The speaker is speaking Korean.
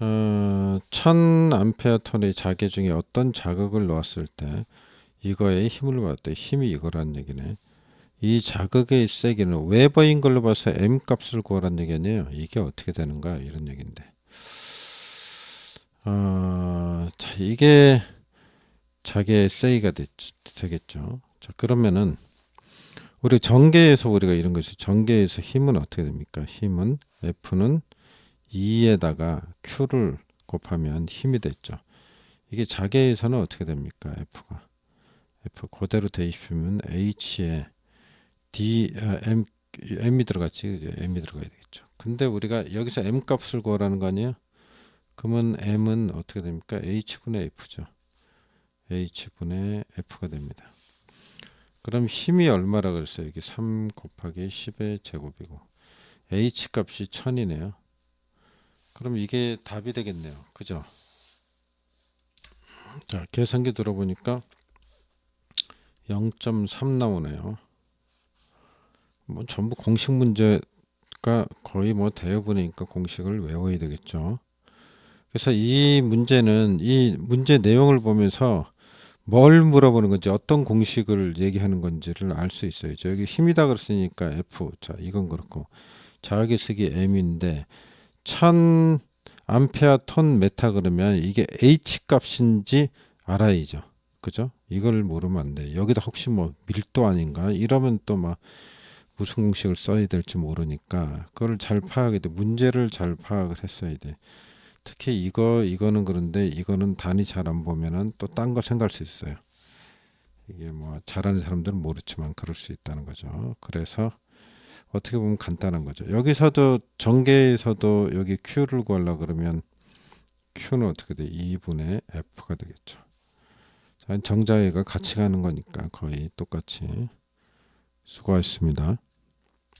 어, 1000암페어 톤의 자개 중에 어떤 자극을 놓았을 때 이거에 힘을 때 힘이 이거란 얘기네. 이 자극의 세기는 웨버인 걸로 봐서 m 값을 구하란 얘기 아니에요. 이게 어떻게 되는가 이런 얘기인데. 어, 자, 이게 자개의 세기가 됐, 되겠죠. 자, 그러면은 우리 전개에서 우리가 이런 것이 전개에서 힘은 어떻게 됩니까? 힘은 F는 2에다가 Q를 곱하면 힘이 됐죠. 이게 자개에서는 어떻게 됩니까? F가 F 그대로 대입하면 H에 D 아, M M이 들어갔지 M이 들어가야 되겠죠. 근데 우리가 여기서 M 값을 구하라는 거 아니에요? 그러면 M은 어떻게 됩니까? H분의 F죠. H분의 F가 됩니다. 그럼 힘이 얼마라 그랬어요? 이게 3 곱하기 10의 제곱이고 H 값이 1000이네요. 그럼 이게 답이 되겠네요. 그죠? 자, 계산기 들어보니까 0.3 나오네요. 뭐 전부 공식 문제가 거의 뭐 대여분이니까 공식을 외워야 되겠죠. 그래서 이 문제는 이 문제 내용을 보면서 뭘 물어보는 건지 어떤 공식을 얘기하는 건지를 알 수 있어요. 저 여기 힘이다 그랬으니까 F. 자, 이건 그렇고 자극의 쓰기 M인데 1000 암페어 톤 메타 그러면 이게 H 값인지 알아야죠. 그죠? 이걸 모르면 안 돼. 여기다 혹시 뭐 밀도 아닌가? 이러면 또 막 무슨 공식을 써야 될지 모르니까 그걸 잘 파악해야 돼. 문제를 잘 파악을 했어야 돼. 특히 이거 이거는 그런데 이거는 단위 잘 안 보면은 또딴거 생각할 수 있어요. 이게 뭐 잘하는 사람들은 모르지만 그럴 수 있다는 거죠. 그래서 어떻게 보면 간단한 거죠. 여기서도 전개에서도 여기 Q를 구하려 그러면 Q는 어떻게 돼? 2분의 F가 되겠죠. 자, 정자애가 같이 가는 거니까 거의 똑같이 수고하셨습니다.